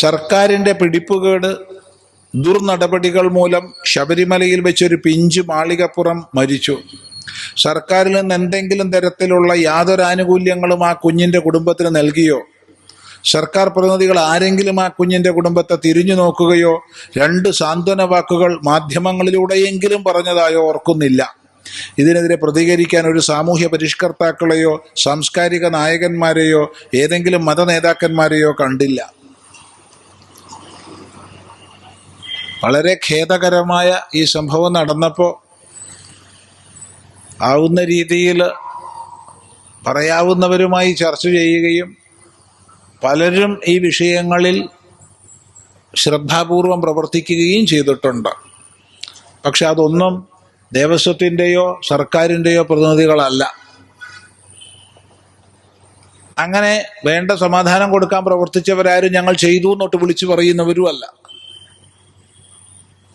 സർക്കാരിന്റെ പിടിപ്പുകേട് ദുർനടപടികൾ മൂലം ശബരിമലയിൽ വെച്ചൊരു പിഞ്ചു മാളികപ്പുറം മരിച്ചു. സർക്കാരിൽ നിന്ന് എന്തെങ്കിലും തരത്തിലുള്ള യാതൊരു ആനുകൂല്യങ്ങളും ആ കുഞ്ഞിന്റെ കുടുംബത്തിന് നൽകിയോ? സർക്കാർ പ്രതിനിധികൾ ആരെങ്കിലും ആ കുഞ്ഞിന്റെ കുടുംബത്തെ തിരിഞ്ഞു നോക്കുകയോ? രണ്ട് സാന്ത്വന വാക്കുകൾ മാധ്യമങ്ങളിലൂടെയെങ്കിലും പറഞ്ഞതായോ ഓർക്കുന്നില്ല. ഇതിനെതിരെ പ്രതികരിക്കാൻ ഒരു സാമൂഹ്യ പരിഷ്കർത്താക്കളെയോ സാംസ്കാരിക നായകന്മാരെയോ ഏതെങ്കിലും മത നേതാക്കന്മാരെയോ കണ്ടില്ല. വളരെ ഖേദകരമായ ഈ സംഭവം നടന്നപ്പോൾ ആവുന്ന രീതിയിൽ പറയാവുന്നവരുമായി ചർച്ച ചെയ്യുകയും പലരും ഈ വിഷയങ്ങളിൽ ശ്രദ്ധാപൂർവം പ്രവർത്തിക്കുകയും ചെയ്തിട്ടുണ്ട്. പക്ഷെ അതൊന്നും ദേവസ്വത്തിന്റെയോ സർക്കാരിന്റെയോ പ്രതിനിധികളല്ല. അങ്ങനെ വേണ്ട സമാധാനം കൊടുക്കാൻ പ്രവർത്തിച്ചവരാരും ഞങ്ങൾ ചെയ്തു എന്നൊട്ട് വിളിച്ചു പറയുന്നവരും അല്ല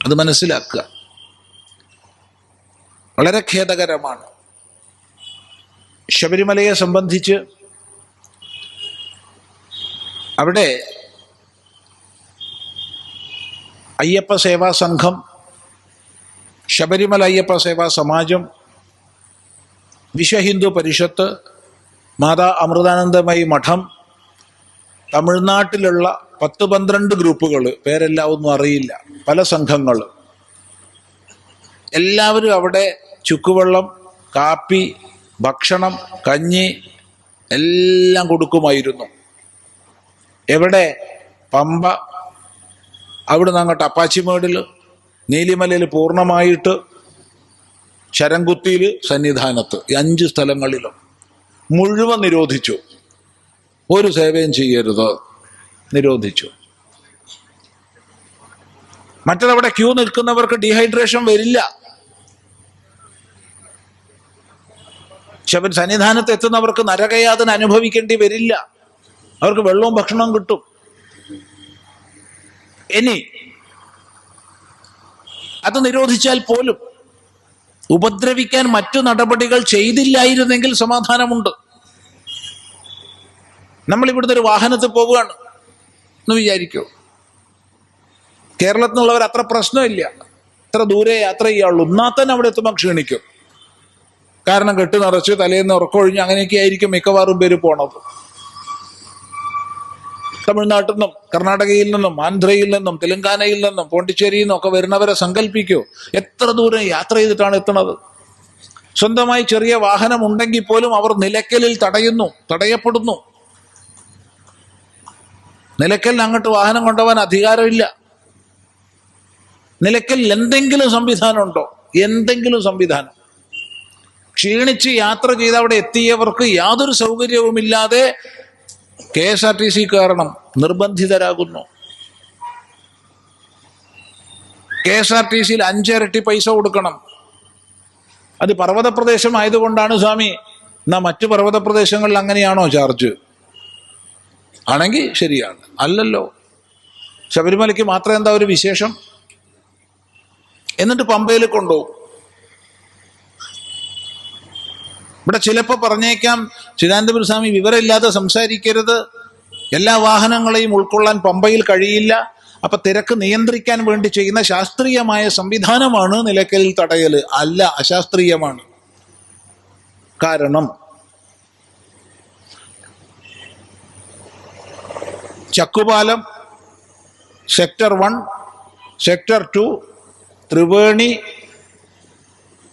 അത് മനസ്സിലാക്കുക. വളരെ ഖേദകരമാണ്. ശബരിമലയെ സംബന്ധിച്ച് അവിടെ അയ്യപ്പ സേവാ സംഘം ശബരിമല അയ്യപ്പ സേവാ സമാജം വിശ്വ ഹിന്ദു പരിഷത്ത് മാതാ അമൃതാനന്ദമയി മഠം തമിഴ്നാട്ടിലുള്ള പത്ത് പന്ത്രണ്ട് ഗ്രൂപ്പുകൾ പേരെല്ലാം ഒന്നും അറിയില്ല. പല സംഘങ്ങൾ. എല്ലാവരും അവിടെ ചുക്കുവെള്ളം കാപ്പി ഭക്ഷണം കഞ്ഞി എല്ലാം കൊടുക്കുമായിരുന്നു. എവിടെ? പമ്പ. അവിടുന്ന് അങ്ങോട്ട് അപ്പാച്ചിമേടിൽ നീലിമലയിൽ പൂർണമായിട്ട് ശരംകുത്തിയിൽ സന്നിധാനത്ത് ഈ അഞ്ച് സ്ഥലങ്ങളിലും. മുഴുവൻ നിരോധിച്ചു. ഒരു സേവയും ചെയ്യരുത്. നിരോധിച്ചു. മറ്റതവിടെ ക്യൂ നിൽക്കുന്നവർക്ക് ഡീഹൈഡ്രേഷൻ വരില്ല. ശബൻ സന്നിധാനത്ത് എത്തുന്നവർക്ക് നരകയാതന അനുഭവിക്കേണ്ടി വരില്ല. അവർക്ക് വെള്ളവും ഭക്ഷണവും കിട്ടും. ഇനി അത് നിരോധിച്ചാൽ പോലും ഉപദ്രവിക്കാൻ മറ്റു നടപടികൾ ചെയ്തില്ലായിരുന്നെങ്കിൽ സമാധാനമുണ്ട്. നമ്മൾ ഇവിടുന്ന് ഒരു വാഹനത്തിൽ പോവുകയാണ്. എന്ന് വിചാരിക്കൂ. കേരളത്തിൽ നിന്നുള്ളവർ അത്ര പ്രശ്നമില്ല. അത്ര ദൂരെ യാത്ര ചെയ്യാവുള്ളൂ. എന്നാൽ തന്നെ അവിടെ എത്തുമ്പോൾ ക്ഷീണിക്കും. കാരണം കെട്ട് നിറച്ച് തലേന്ന് ഉറക്കൊഴിഞ്ഞ് അങ്ങനെയൊക്കെ ആയിരിക്കും മിക്കവാറും പേര് പോണത്. തമിഴ്നാട്ടിൽ നിന്നും കർണാടകയിൽ നിന്നും ആന്ധ്രയിൽ നിന്നും തെലങ്കാനയിൽ നിന്നും പോണ്ടിച്ചേരിയിൽ നിന്നും ഒക്കെ വരുന്നവരെ സങ്കല്പിക്കൂ. എത്ര ദൂരം യാത്ര ചെയ്തിട്ടാണ് എത്തുന്നത്? സ്വന്തമായി ചെറിയ വാഹനം ഉണ്ടെങ്കിൽ പോലും അവർ നിലയ്ക്കലിൽ തടയുന്നു തടയപ്പെടുന്നു. നിലയ്ക്കലിന് അങ്ങോട്ട് വാഹനം കൊണ്ടുപോകാൻ അധികാരമില്ല. നിലയ്ക്കലിൽ എന്തെങ്കിലും സംവിധാനം ഉണ്ടോ? എന്തെങ്കിലും സംവിധാനം. ക്ഷീണിച്ച് യാത്ര ചെയ്ത് അവിടെ എത്തിയവർക്ക് യാതൊരു സൗകര്യവുമില്ലാതെ K S R T C കാരണം നിർബന്ധിതരാകുന്നു. കെ എസ് ആർ ടി സിയിൽ അഞ്ചിരട്ടി പൈസ കൊടുക്കണം. അത് പർവത പ്രദേശം ആയതുകൊണ്ടാണ് സ്വാമി. എന്നാ മറ്റു പർവത പ്രദേശങ്ങളിൽ അങ്ങനെയാണോ ചാർജ്? ആണെങ്കിൽ ശരിയാണ്. അല്ലല്ലോ. ശബരിമലയ്ക്ക് മാത്രം എന്താ ഒരു വിശേഷം? എന്നിട്ട് പമ്പയിൽ കൊണ്ടുപോകും ഇവിടെ ചിലപ്പോൾ പറഞ്ഞേക്കാം ചിദാനന്ദപുര സ്വാമി വിവരമില്ലാതെ സംസാരിക്കരുത്. എല്ലാ വാഹനങ്ങളെയും ഉൾക്കൊള്ളാൻ പമ്പയിൽ കഴിയില്ല. അപ്പൊ തിരക്ക് നിയന്ത്രിക്കാൻ വേണ്ടി ചെയ്യുന്ന ശാസ്ത്രീയമായ സംവിധാനമാണ് നിലയ്ക്കലിൽ തടയൽ അല്ല അശാസ്ത്രീയമാണ്. കാരണം Chakkupalam sector one sector two Triveni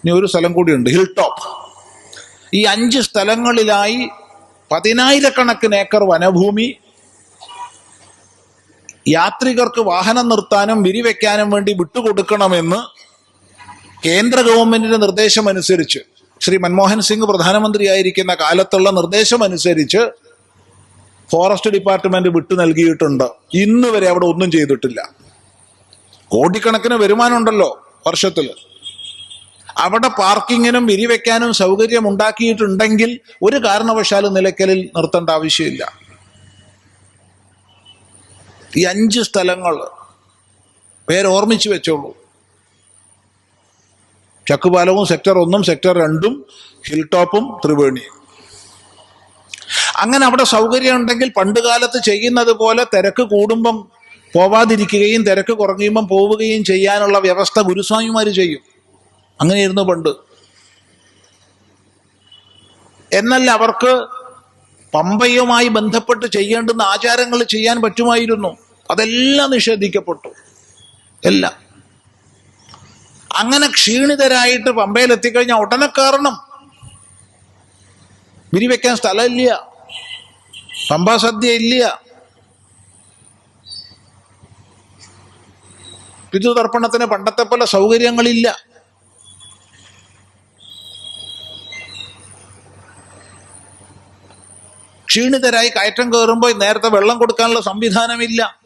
ഇനി ഒരു സ്ഥലം കൂടിയുണ്ട് ഹിൽ ടോപ്പ് ഈ അഞ്ച് സ്ഥലങ്ങളിലായി പതിനായിരക്കണക്കിന് ഏക്കർ വനഭൂമി യാത്രികർക്ക് വാഹനം നിർത്താനും വിരിവെക്കാനും വേണ്ടി വിട്ടുകൊടുക്കണമെന്ന് കേന്ദ്ര ഗവൺമെന്റിന്റെ നിർദ്ദേശമനുസരിച്ച് ശ്രീ മൻമോഹൻ സിംഗ് പ്രധാനമന്ത്രിയായിരിക്കുന്ന കാലത്തുള്ള നിർദ്ദേശമനുസരിച്ച് ഫോറസ്റ്റ് ഡിപ്പാർട്ട്മെന്റ് വിട്ടു നൽകിയിട്ടുണ്ട്. ഇന്ന് വരെ അവിടെ ഒന്നും ചെയ്തിട്ടില്ല. കോടിക്കണക്കിന് വരുമാനമുണ്ടല്ലോ വർഷത്തിൽ. അവിടെ പാർക്കിങ്ങിനും വിരിവെക്കാനും സൗകര്യം ഉണ്ടാക്കിയിട്ടുണ്ടെങ്കിൽ ഒരു കാരണവശാലും നിലയ്ക്കലിൽ നിർത്തേണ്ട ആവശ്യമില്ല. ഈ അഞ്ച് സ്ഥലങ്ങൾ പേരോർമ്മിച്ച് വെച്ചോളൂ. ചക്കുപാലവും സെക്ടർ ഒന്നും സെക്ടർ രണ്ടും ഹിൽ ടോപ്പും ത്രിവേണിയും. അങ്ങനെ അവിടെ സൗകര്യം ഉണ്ടെങ്കിൽ പണ്ട് കാലത്ത് ചെയ്യുന്നത് പോലെ തിരക്ക് കൂടുമ്പം പോവാതിരിക്കുകയും തിരക്ക് കുറഞ്ഞുമ്പം പോവുകയും ചെയ്യാനുള്ള വ്യവസ്ഥ ഗുരുസ്വാമിമാർ ചെയ്യും. അങ്ങനെയായിരുന്നു പണ്ട്. എന്നല്ല അവർക്ക് പമ്പയുമായി ബന്ധപ്പെട്ട് ചെയ്യേണ്ടുന്ന ആചാരങ്ങൾ ചെയ്യാൻ പറ്റുമായിരുന്നു. അതെല്ലാം നിഷേധിക്കപ്പെട്ടു. എല്ലാം. അങ്ങനെ ക്ഷീണിതരായിട്ട് പമ്പയിൽ എത്തിക്കഴിഞ്ഞാൽ ഉടനെ കയറണം. വിരിവെക്കാൻ സ്ഥലമില്ല. പമ്പാ സദ്യ ഇല്ല. പിതൃതർപ്പണത്തിന് പണ്ടത്തെ പോലെ സൗകര്യങ്ങളില്ല. ക്ഷീണിതരായി കയറ്റം കയറുമ്പോൾ നേരത്തെ വെള്ളം കൊടുക്കാനുള്ള സംവിധാനമില്ല.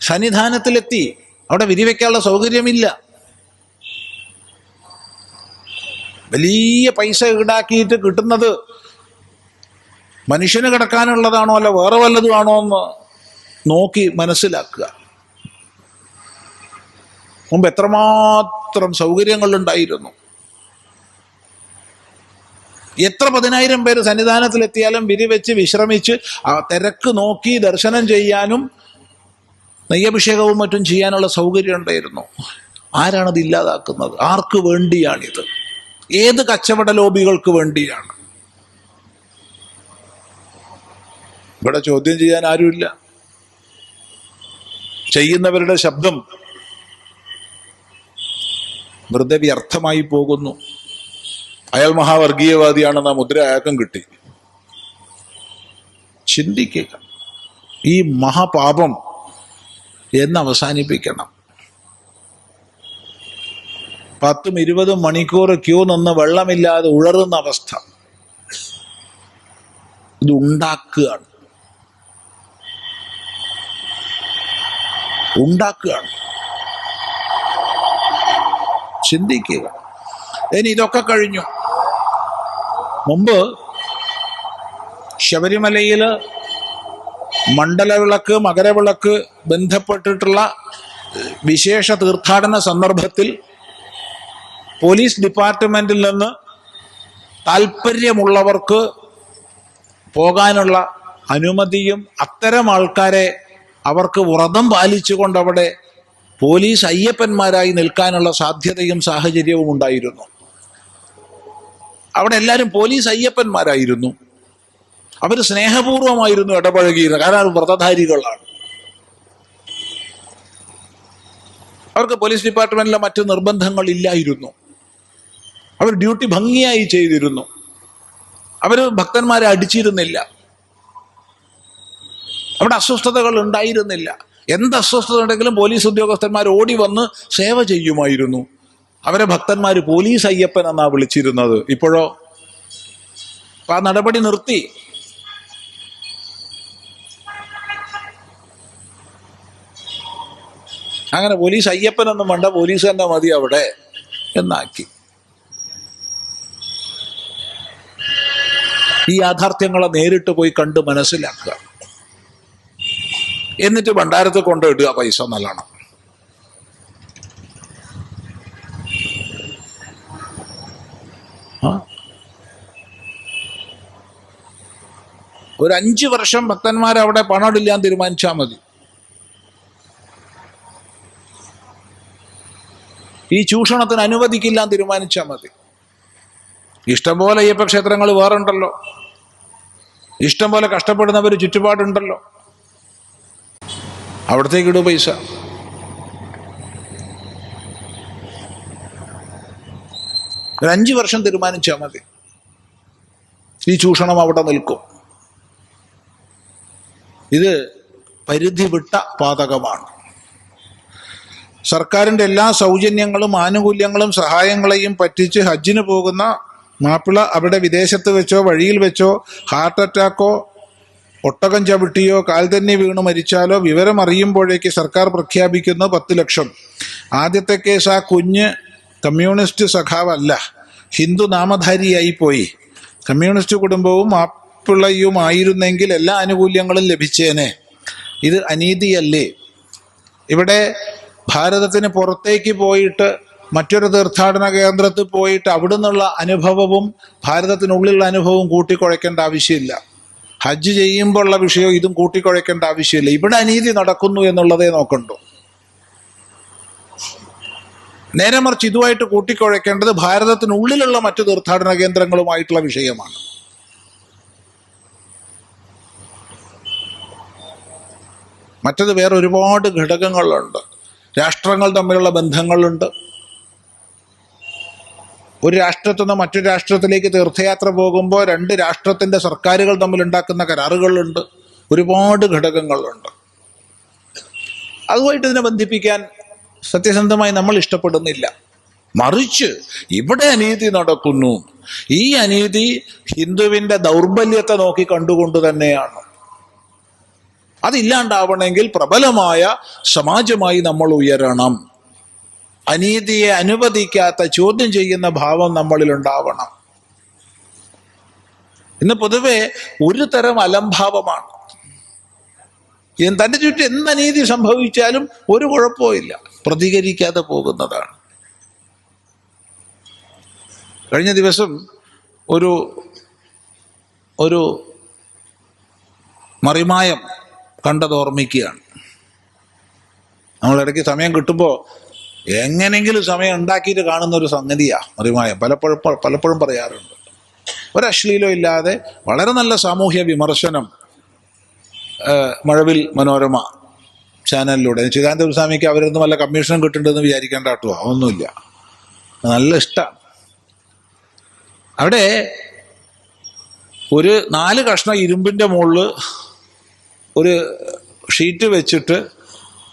സന്നിധാനത്തിലെത്തി അവിടെ വിരിവെക്കാനുള്ള സൗകര്യമില്ല. വലിയ പൈസ ഈടാക്കിയിട്ട് കിട്ടുന്നത് മനുഷ്യന് കിടക്കാനുള്ളതാണോ അല്ല വേറെ വല്ലതുമാണോ എന്ന് നോക്കി മനസ്സിലാക്കുക. മുമ്പ് എത്രമാത്രം സൗകര്യങ്ങളുണ്ടായിരുന്നു. എത്ര പതിനായിരം പേര് സന്നിധാനത്തിലെത്തിയാലും വിരിവെച്ച് വിശ്രമിച്ച് ആ തിരക്ക് നോക്കി ദർശനം ചെയ്യാനും നെയ്യഭിഷേകവും മറ്റും ചെയ്യാനുള്ള സൗകര്യം ഉണ്ടായിരുന്നു. ആരാണത് ഇല്ലാതാക്കുന്നത് ആർക്ക് വേണ്ടിയാണിത്? ഏത് കച്ചവട ലോബികൾക്ക് വേണ്ടിയാണ്? ഇവിടെ ചോദ്യം ചെയ്യാൻ ആരുമില്ല. ചെയ്യുന്നവരുടെ ശബ്ദം വെറുതെ വ്യർത്ഥമായി പോകുന്നു. അയാൾ മഹാവർഗീയവാദിയാണെന്ന മുദ്ര അയാൾക്കും കിട്ടി. ചിന്തിക്കുക. ഈ മഹാപാപം എന്ന് അവസാനിപ്പിക്കണം. പത്തും ഇരുപതും മണിക്കൂർ ക്യൂ നിന്ന് വെള്ളമില്ലാതെ ഉഴറുന്ന അവസ്ഥ. ഇത് ഉണ്ടാക്കുകയാണ്. ചിന്തിക്കുക. ഇനി ഇതൊക്കെ കഴിഞ്ഞു. മുമ്പ് ശബരിമലയിൽ മണ്ഡലവിളക്ക് മകരവിളക്ക് ബന്ധപ്പെട്ടിട്ടുള്ള വിശേഷ തീർത്ഥാടന സന്ദർഭത്തിൽ പോലീസ് ഡിപ്പാർട്ട്മെന്റിൽ നിന്ന് താല്പര്യമുള്ളവർക്ക് പോകാനുള്ള അനുമതിയും അത്തരം ആൾക്കാരെ അവർക്ക് വ്രതം പാലിച്ചുകൊണ്ട് അവിടെ പോലീസ് അയ്യപ്പന്മാരായി നിൽക്കാനുള്ള സാധ്യതയും സാഹചര്യവും ഉണ്ടായിരുന്നു. അവിടെ എല്ലാവരും പോലീസ് അയ്യപ്പന്മാരായിരുന്നു. അവർ സ്നേഹപൂർവമായിരുന്നു ഇടപഴകിയിരുന്നത്. കാരണം വ്രതധാരികളാണ്. അവർക്ക് പോലീസ് ഡിപ്പാർട്ട്മെന്റിലെ മറ്റു നിർബന്ധങ്ങൾ ഇല്ലായിരുന്നു. അവർ ഡ്യൂട്ടി ഭംഗിയായി ചെയ്തിരുന്നു. അവർ ഭക്തന്മാരെ അടിച്ചിരുന്നില്ല. അവിടെ അസ്വസ്ഥതകൾ ഉണ്ടായിരുന്നില്ല. എന്ത് അസ്വസ്ഥത ഉണ്ടെങ്കിലും പോലീസ് ഉദ്യോഗസ്ഥന്മാർ ഓടി വന്ന് സേവ ചെയ്യുമായിരുന്നു. അവരെ ഭക്തന്മാർ പോലീസ് അയ്യപ്പൻ എന്നാ വിളിച്ചിരുന്നത്. ഇപ്പോഴോ? ആ നടപടി നിർത്തി. അങ്ങനെ പോലീസ് അയ്യപ്പനൊന്നും വേണ്ട പോലീസ് തന്നെ മതി അവിടെ എന്നാക്കി. ഈ യാഥാർത്ഥ്യങ്ങളെ നേരിട്ട് പോയി കണ്ട് മനസ്സിലാക്കുക. എന്നിട്ട് ഭണ്ഡാരത്തിൽ ആ പൈസ നല്ലോണം? ഒരു അഞ്ച് വർഷം ഭക്തന്മാർ അവിടെ പണമിടില്ലാന്ന് തീരുമാനിച്ചാൽ മതി. ഈ ചൂഷണത്തിന് അനുവദിക്കില്ലാൻ തീരുമാനിച്ചാൽ മതി. ഇഷ്ടംപോലെ അയ്യപ്പ ക്ഷേത്രങ്ങൾ വേറെ ഉണ്ടല്ലോ ഇഷ്ടം കഷ്ടപ്പെടുന്നവർ ചുറ്റുപാടുണ്ടല്ലോ. അവിടത്തേക്ക് ഇടൂ പൈസ. ഒരു അഞ്ച് വർഷം തീരുമാനിച്ചാൽ മതി. ഈ ചൂഷണം അവിടെ നിൽക്കും. ഇത് പരിധി വിട്ട പാതകമാണ്. സർക്കാരിന്റെ എല്ലാ സൗജന്യങ്ങളും ആനുകൂല്യങ്ങളും സഹായങ്ങളെയും പറ്റിച്ച് ഹജ്ജിന് പോകുന്ന മാപ്പിള അവിടെ വിദേശത്ത് വെച്ചോ വഴിയിൽ വെച്ചോ ഹാർട്ട് അറ്റാക്കോ ഒട്ടകം ചവിട്ടിയോ കാൽ തന്നെ വീണ് മരിച്ചാലോ വിവരം അറിയുമ്പോഴേക്ക് സർക്കാർ പ്രഖ്യാപിക്കുന്ന പത്ത് ലക്ഷം. ആദ്യത്തെ കേസ് ആ കുഞ്ഞ് കമ്മ്യൂണിസ്റ്റ് സഖാവല്ല ഹിന്ദു നാമധാരിയായി പോയി. കമ്മ്യൂണിസ്റ്റ് കുടുംബവും മാപ്പിളയുമായിരുന്നെങ്കിൽ എല്ലാ ആനുകൂല്യങ്ങളും ലഭിച്ചേനെ. ഇത് അനീതിയല്ലേ? ഇവിടെ ഭാരതത്തിന് പുറത്തേക്ക് പോയിട്ട് മറ്റൊരു തീർത്ഥാടന കേന്ദ്രത്തിൽ പോയിട്ട് അവിടെ നിന്നുള്ള അനുഭവവും ഭാരതത്തിനുള്ളിലുള്ള അനുഭവവും കൂട്ടിക്കുഴയ്ക്കേണ്ട ആവശ്യമില്ല. ഹജ്ജ് ചെയ്യുമ്പോഴുള്ള വിഷയം ഇതും കൂട്ടിക്കുഴയ്ക്കേണ്ട ആവശ്യമില്ല. ഇവിടെ അനീതി നടക്കുന്നു എന്നുള്ളതേ നോക്കണ്ടു. നേരെ മറിച്ച് ഇതുമായിട്ട് കൂട്ടിക്കുഴയ്ക്കേണ്ടത് ഭാരതത്തിനുള്ളിലുള്ള മറ്റു തീർത്ഥാടന കേന്ദ്രങ്ങളുമായിട്ടുള്ള വിഷയമാണ്. മറ്റത് വേറെ ഒരുപാട് ഘടകങ്ങളുണ്ട്. രാഷ്ട്രങ്ങൾ തമ്മിലുള്ള ബന്ധങ്ങളുണ്ട്. ഒരു രാഷ്ട്രത്തിൽ നിന്ന് മറ്റൊരു രാഷ്ട്രത്തിലേക്ക് തീർത്ഥയാത്ര പോകുമ്പോൾ രണ്ട് രാഷ്ട്രത്തിന്റെ സർക്കാരുകൾ തമ്മിൽ ഉണ്ടാക്കുന്ന കരാറുകളുണ്ട്. ഒരുപാട് ഘടകങ്ങളുണ്ട്. അതുമായിട്ട് ഇതിനെ ബന്ധിപ്പിക്കാൻ സത്യസന്ധമായി നമ്മൾ ഇഷ്ടപ്പെടുന്നില്ല. മറിച്ച് ഇവിടെ അനീതി നടക്കുന്നു. ഈ അനീതി ഹിന്ദുവിന്റെ ദൗർബല്യത്തെ നോക്കി കണ്ടുകൊണ്ട് തന്നെയാണ്. അതില്ലാണ്ടാവണമെങ്കിൽ പ്രബലമായ സമാജമായി നമ്മൾ ഉയരണം. അനീതിയെ അനുവദിക്കാത്ത ചോദ്യം ചെയ്യുന്ന ഭാവം നമ്മളിൽ ഉണ്ടാവണം. ഇന്ന് പൊതുവെ ഒരു തരം അലംഭാവമാണ്. തന്റെ ചുറ്റും എന്ത് അനീതി സംഭവിച്ചാലും ഒരു കുഴപ്പമില്ല പ്രതികരിക്കാതെ പോകുന്നതാണ്. കഴിഞ്ഞ ദിവസം ഒരു ഒരു മറിമായം കണ്ടത് ഓർമ്മിക്കുകയാണ്. നമ്മൾ ഇടയ്ക്ക് സമയം കിട്ടുമ്പോൾ എങ്ങനെങ്കിലും സമയം ഉണ്ടാക്കിയിട്ട് കാണുന്ന ഒരു സംഗതിയാ മറിമായം പലപ്പോഴും പലപ്പോഴും പറയാറുണ്ട്. ഒരു അശ്ലീലം ഇല്ലാതെ വളരെ നല്ല സാമൂഹ്യ വിമർശനം മഴവിൽ മനോരമ ചാനലിലൂടെ. ശ്രീകാന്ത സ്വാമിക്ക് അവരൊന്നും വല്ല കമ്മീഷനും കിട്ടുന്നുണ്ടെന്ന് വിചാരിക്കേണ്ട കേട്ടോ അതൊന്നുമില്ല. നല്ല ഇഷ്ടമാണ് അവിടെ ഒരു നാല് കഷ്ണം ഇരുമ്പിന്റെ മുകളിൽ ഒരു ഷീറ്റ് വെച്ചിട്ട്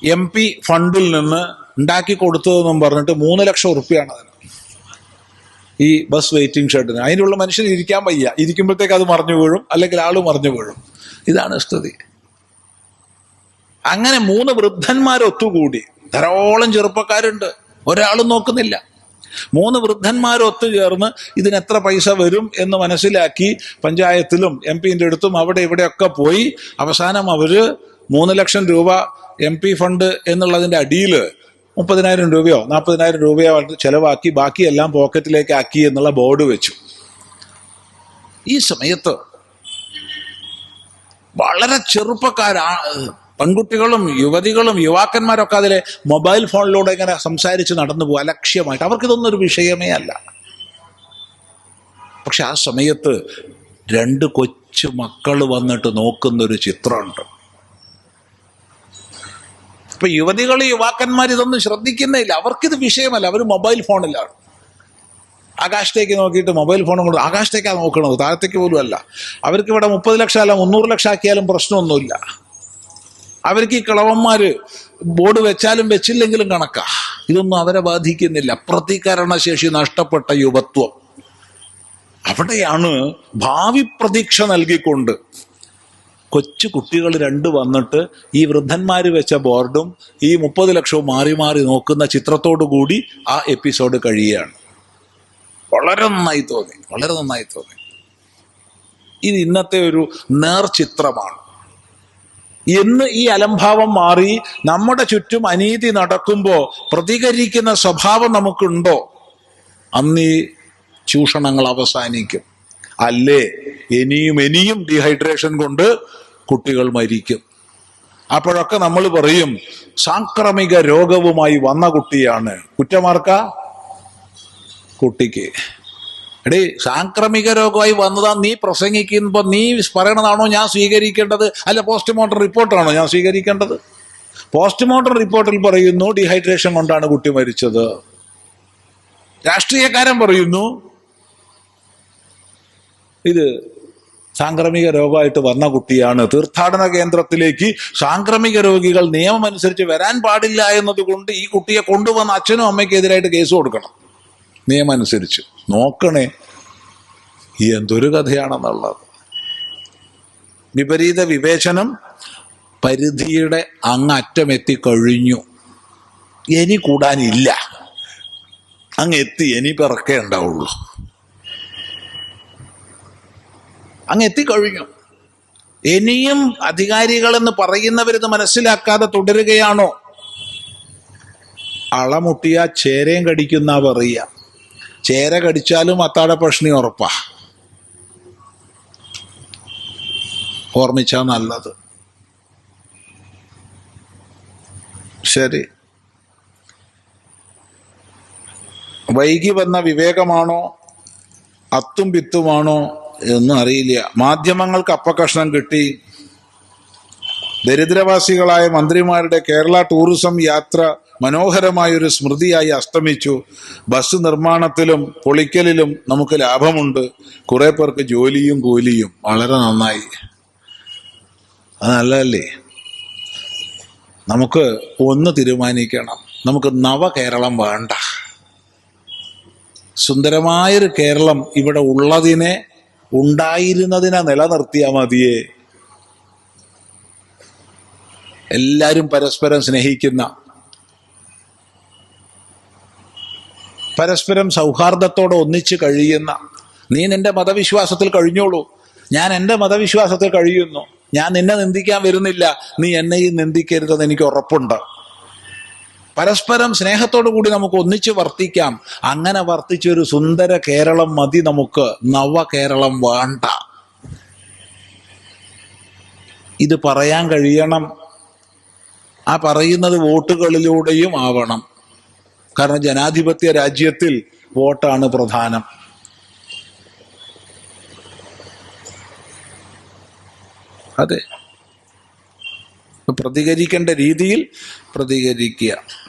എം പി ഫണ്ടിൽ നിന്ന് ഉണ്ടാക്കി കൊടുത്തതെന്നും പറഞ്ഞിട്ട് മൂന്ന് ലക്ഷം ഉറുപ്പ്യാണ് അതിന്. ഈ ബസ് വെയിറ്റിംഗ് ഷെഡിന്. അതിനുള്ള മനുഷ്യൻ ഇരിക്കാൻ വയ്യ. ഇരിക്കുമ്പോഴത്തേക്ക് അത് മറിഞ്ഞു വീഴും അല്ലെങ്കിൽ ആൾ മറിഞ്ഞു വീഴും. ഇതാണ് സ്ഥിതി. അങ്ങനെ മൂന്ന് വൃദ്ധന്മാർ ഒത്തുകൂടി. ധാരാളം ചെറുപ്പക്കാരുണ്ട്. ഒരാളും നോക്കുന്നില്ല. മൂന്ന് വൃദ്ധന്മാർ ഒത്തുചേർന്ന് ഇതിന് എത്ര പൈസ വരും എന്ന് മനസ്സിലാക്കി പഞ്ചായത്തിലും എം പിന്റെ അടുത്തും അവിടെ ഇവിടെയൊക്കെ പോയി അവസാനം അവർ മൂന്ന് ലക്ഷം രൂപ എം പി ഫണ്ട് എന്നുള്ളതിന്റെ അടിയിൽ മുപ്പതിനായിരം രൂപയോ നാൽപ്പതിനായിരം രൂപയോ ചെലവാക്കി ബാക്കിയെല്ലാം പോക്കറ്റിലേക്ക് ആക്കി എന്നുള്ള ബോർഡ് വെച്ചു. ഈ സമയത്ത് വളരെ ചെറുപ്പക്കാരാ പെൺകുട്ടികളും യുവതികളും യുവാക്കന്മാരൊക്കെ അതിലെ മൊബൈൽ ഫോണിലൂടെ ഇങ്ങനെ സംസാരിച്ച് നടന്നു പോകും അലക്ഷ്യമായിട്ട്. അവർക്കിതൊന്നും ഒരു വിഷയമേ അല്ല. പക്ഷെ ആ സമയത്ത് രണ്ട് കൊച്ചു മക്കൾ വന്നിട്ട് നോക്കുന്നൊരു ചിത്രമുണ്ട്. ഇപ്പൊ യുവതികൾ യുവാക്കന്മാർ ഇതൊന്നും ശ്രദ്ധിക്കുന്നില്ല. അവർക്കിത് വിഷയമല്ല. അവർ മൊബൈൽ ഫോണിലാണ്. ആകാശത്തേക്ക് നോക്കിയിട്ട് മൊബൈൽ ഫോണും കൊണ്ട് ആകാശത്തേക്കാണ് നോക്കണത്. താഴത്തേക്ക് പോലും അല്ല. അവർക്ക് ഇവിടെ മുപ്പത് ലക്ഷം അല്ല മുന്നൂറ് ലക്ഷം ആക്കിയാലും പ്രശ്നമൊന്നുമില്ല. അവർക്ക് ഈ കിളവന്മാര് ബോർഡ് വെച്ചാലും വെച്ചില്ലെങ്കിലും കണക്കാ. ഇതൊന്നും അവരെ ബാധിക്കുന്നില്ല. പ്രതികരണശേഷി നഷ്ടപ്പെട്ട യുവത്വം. അവിടെയാണ് ഭാവി പ്രതീക്ഷ നൽകിക്കൊണ്ട് കൊച്ചു കുട്ടികൾ രണ്ട് വന്നിട്ട് ഈ വൃദ്ധന്മാർ വെച്ച ബോർഡും ഈ മുപ്പത് ലക്ഷവും മാറി മാറി നോക്കുന്ന ചിത്രത്തോടു കൂടി ആ എപ്പിസോഡ് കഴിയുകയാണ്. വളരെ നന്നായി തോന്നി വളരെ നന്നായി തോന്നി. ഇത് ഇന്നത്തെ ഒരു നേർചിത്രമാണ് എന്ന് ഈ അലംഭാവം മാറി നമ്മുടെ ചുറ്റും അനീതി നടക്കുമ്പോൾ പ്രതികരിക്കുന്ന സ്വഭാവം നമുക്കുണ്ടോ? അന്ന് ചൂഷണങ്ങൾ അവസാനിക്കും. അല്ലേ? ഇനിയും ഇനിയും ഡീഹൈഡ്രേഷൻ കൊണ്ട് കുട്ടികൾ മരിക്കും. അപ്പോഴൊക്കെ നമ്മൾ പറയും സാംക്രമിക രോഗവുമായി വന്ന കുട്ടിയാണ്. കുറ്റമാർക്ക? കുട്ടിക്ക്. എടേ സാംക്രമിക രോഗമായി വന്നതാ നീ പ്രസംഗിക്കുമ്പോൾ നീ പറയണതാണോ ഞാൻ സ്വീകരിക്കേണ്ടത്? അല്ല പോസ്റ്റ്മോർട്ടം റിപ്പോർട്ടാണോ ഞാൻ സ്വീകരിക്കേണ്ടത്? പോസ്റ്റ്മോർട്ടം റിപ്പോർട്ടിൽ പറയുന്നു ഡീഹൈഡ്രേഷൻ കൊണ്ടാണ് കുട്ടി മരിച്ചത്. രാഷ്ട്രീയക്കാരൻ പറയുന്നു ഇത് സാംക്രമിക രോഗമായിട്ട് വന്ന കുട്ടിയാണ്. തീർത്ഥാടന കേന്ദ്രത്തിലേക്ക് സാംക്രമിക രോഗികൾ നിയമമനുസരിച്ച് വരാൻ പാടില്ല എന്നതുകൊണ്ട് ഈ കുട്ടിയെ കൊണ്ടുവന്ന അച്ഛനും അമ്മയ്ക്കെതിരായിട്ട് കേസ് കൊടുക്കണം. നിയമമനുസരിച്ച്. നോക്കണേ. ഈ എന്തൊരു കഥയാണെന്നുള്ളത്. വിപരീത വിവേചനം പരിധിയുടെ അങ്ങറ്റം എത്തിക്കഴിഞ്ഞു ഇനി കൂടാനില്ല. അങ്ങ് എത്തി ഇനി പിറക്കേ ഉണ്ടാവുള്ളൂ. അങ്ങ് എത്തിക്കഴിഞ്ഞു ഇനിയും അധികാരികളെന്ന് പറയുന്നവരിത് മനസ്സിലാക്കാതെ തുടരുകയാണോ? അളമുട്ടിയ ചേരയും കടിക്കുന്ന പറയുക ചേര കടിച്ചാലും അത്താഴ പ്രശ്നം ഉറപ്പാ. ഓർമ്മിച്ചാ നല്ലത്. ശരി. വൈകി വന്ന വിവേകമാണോ? അത്തും പിത്തുമാണോ? എന്നും അറിയില്ല. മാധ്യമങ്ങൾക്ക് അപ്പകഷ്ണം കിട്ടി. ദരിദ്രവാസികളായ മന്ത്രിമാരുടെ കേരള ടൂറിസം യാത്ര മനോഹരമായൊരു സ്മൃതിയായി അസ്തമിച്ചു. ബസ് നിർമ്മാണത്തിലും പൊളിക്കലിലും നമുക്ക് ലാഭമുണ്ട്. കുറെ പേർക്ക് ജോലിയും കൂലിയും. വളരെ നന്നായി. അത് നല്ലതല്ലേ? നമുക്ക് ഒന്ന് തീരുമാനിക്കണം. നമുക്ക് നവകേരളം വേണ്ട. സുന്ദരമായൊരു കേരളം ഇവിടെ ഉള്ളതിനെ ഉണ്ടായിരുന്നതിനെ നിലനിർത്തിയാൽ മതിയേ. എല്ലാവരും പരസ്പരം സ്നേഹിക്കുന്ന പരസ്പരം സൗഹാർദ്ദത്തോടെ ഒന്നിച്ച് കഴിയുന്ന നീ നിന്റെ മതവിശ്വാസത്തിൽ കഴിഞ്ഞോളൂ. ഞാൻ എന്റെ മതവിശ്വാസത്തിൽ കഴിയുന്നു. ഞാൻ നിന്നെ നിന്ദിക്കാൻ വരുന്നില്ല. നീ എന്നെയും നിന്ദിക്കരുതെന്ന് എനിക്ക് ഉറപ്പുണ്ട്. പരസ്പരം സ്നേഹത്തോടു കൂടി നമുക്ക് ഒന്നിച്ച് വർത്തിക്കാം. അങ്ങനെ വർത്തിച്ചൊരു സുന്ദര കേരളം മതി നമുക്ക്. നവ കേരളം വേണ്ട. ഇത് പറയാൻ കഴിയണം. ആ പറയുന്നത് വോട്ടുകളിലൂടെയും ആവണം. കാരണം ജനാധിപത്യ രാജ്യത്തിൽ വോട്ടാണ് പ്രധാനം. അതെ. പ്രതികരിക്കേണ്ട രീതിയിൽ പ്രതികരിക്കുക.